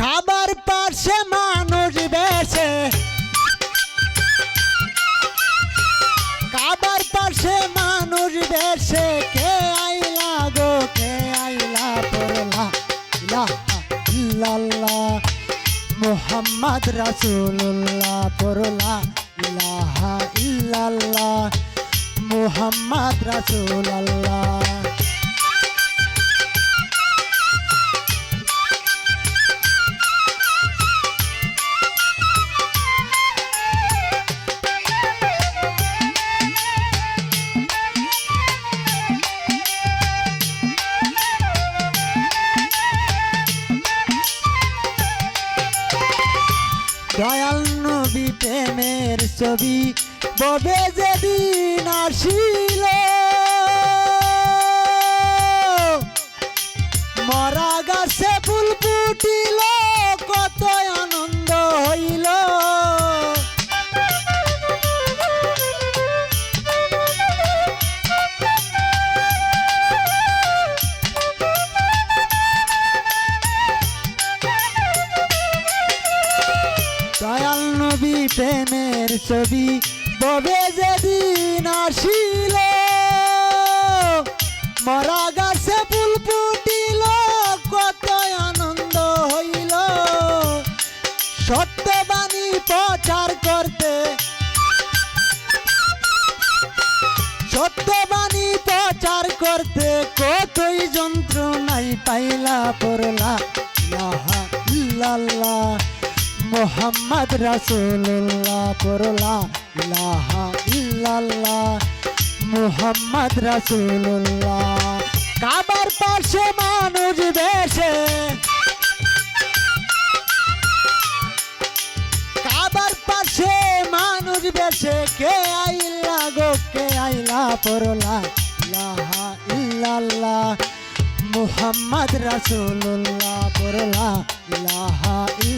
খাবার পাশে মানুষ বেছে খাবার পাশে মানুষ বেছে কে আইলা গো, কে আইলা পড়লা? ইল্লাল্লাহ, মুহাম্মদ রাসূলুল্লাহ পড়লা। ইলাহা ইল্লাল্লাহ, মুহাম্মদ রাসূলুল্লাহ। প্রেমের ছবি ববে যেদিন আসিল। মরা গাছে ফুল ফুটিল কত আনন্দ প্রেমের ছবি। ববে যেদিন আসিল, মরা গাছে, ফুল ফুটিল, কত আনন্দ হইল। সত্যবাণী প্রচার করতে, সত্যবাণী প্রচার করতে কতই যন্ত্রণাই পাইলা, পড়লা, ইলাহা ইল্লাল্লাহ। মোহাম্মদ রাসূলুল্লাহ পড়লা ইলাহা মোহাম্মদ রাসূলুল্লাহ। কাবার পাশে মানুষ বেশে কাবার পাশে মানুষ বেশে কে আইলা গো, কে আইলা পড়লা ইলাহা ইল্লাল্লাহ। মুহাম্মদ রাসূলুল্লাহ পড়লা ইলাহা ইল্লাল্লাহ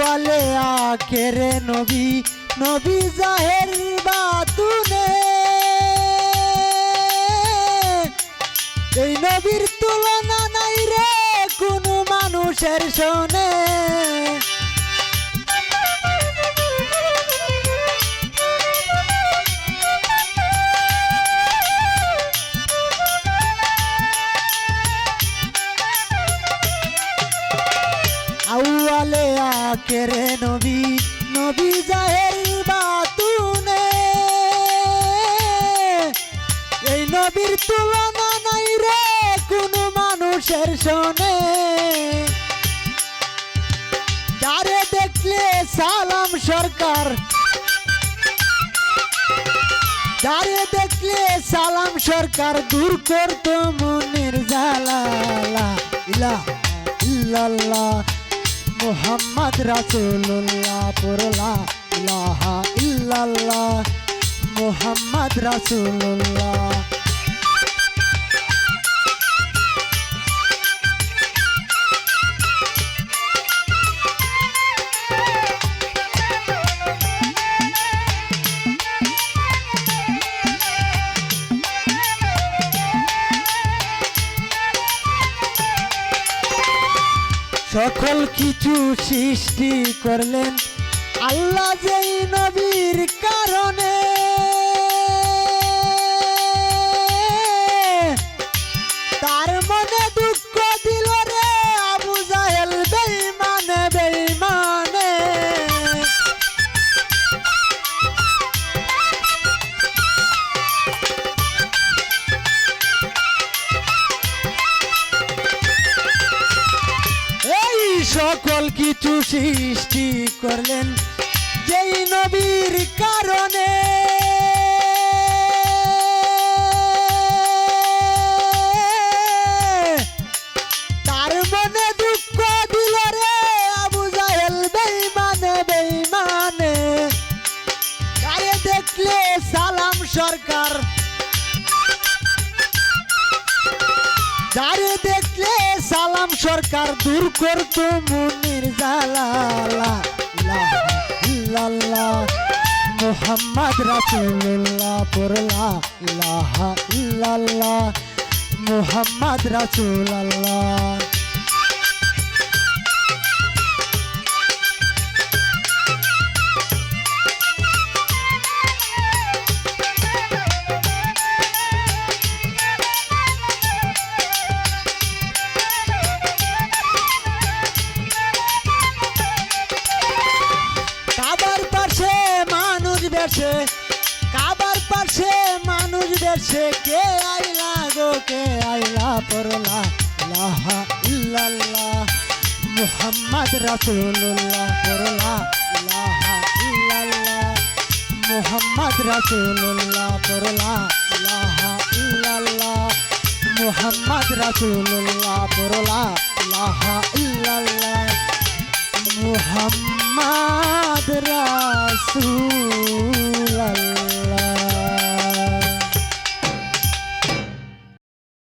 আউয়ালে আখেরে নবী নবী জাহের ने এই নবীর তুলনা নাই রে কোনো মানুষের শোনে। আখেরে নবী নবী জাহের বাতুনে। এই নবীর তুলনা নাই রে কোনো মানুষের শোনে যারে দেখলে সালাম সরকার, যারে দেখলে সালাম সরকার দূর করতো মনের জালালা, ইলাহা ইল্লাল্লাহ। মুহাম্মদ রাসুল্লাহ পড়লা ইলাহা ইল্লাল্লাহ। মোহাম্মদ রাসূলুল্লাহ। সকল কিছু সৃষ্টি করলেন। আল্লাহ যেই নবীর কারণে সকল কিছু সৃষ্টি করলেন। যেই নবীর কারণে। তার মনে দুঃখ দিল রে আবু জাহেল বেইমানে বেইমানে গায়ে দেখলে সালাম সরকার। দাঁড়িয়ে দেখলে সালাম সরকার দূর করতো মনির জালা লা রাসুল্লাহ ইল্লাল্লাহ মুহাম্মদ রাসূলুল্লাহ পড়লা। মোহাম্মদ রাসূলুল্লাহ। বেছে কাবার পাশে মানুষ বেছে কে আইলা গো, কে আইলা পড়লা ইলাহা ইল্লাল্লাহ, মুহাম্মদ রাসূলুল্লাহ পড়লা ইলাহা ইল্লাল্লাহ, মুহাম্মদ রাসূলুল্লাহ পড়লা ইলাহা ইল্লাল্লাহ, মুহাম্মদ রাসূলুল্লাহ পড়লা ইলাহা ইল্লাল্লাহ, মুহাম্মদ রাসূলুল্লাহ।